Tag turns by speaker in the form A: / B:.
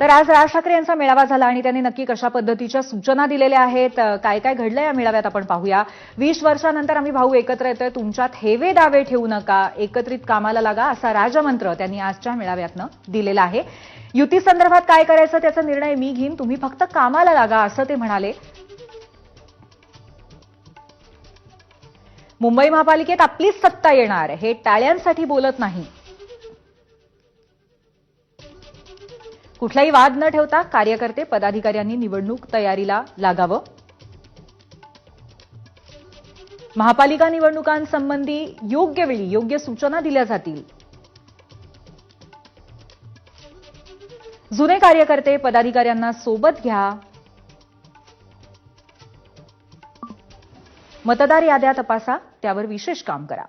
A: तर आज राज ठाकरे यांचा मेळावा झाला आणि त्यांनी नक्की कशा पद्धतीच्या सूचना दिलेल्या आहेत काय काय घडलं या मेळाव्यात आपण पाहूया. वीस वर्षानंतर आम्ही भाऊ एकत्र येतोय. तुमच्यात हेवे दावे ठेवू नका. एकत्रित कामाला लागा असा राजमंत्र त्यांनी आजच्या मेळाव्यातनं दिलेला आहे. युती संदर्भात काय करायचं त्याचा निर्णय मी घेईन. तुम्ही फक्त कामाला लागा असं ते म्हणाले. मुंबई महापालिकेत आपलीच सत्ता येणार. हे टाळ्यांसाठी बोलत नाही. कुठलाही वाद न ठेवता कार्यकर्ते पदाधिकाऱ्यांनी निवडणूक तयारीला लागावं. महापालिका निवडणुकांसंबंधी योग्य वेळी योग्य सूचना दिल्या जातील. जुने कार्यकर्ते पदाधिकाऱ्यांना सोबत घ्या. मतदार याद्या तपासा त्यावर विशेष काम करा.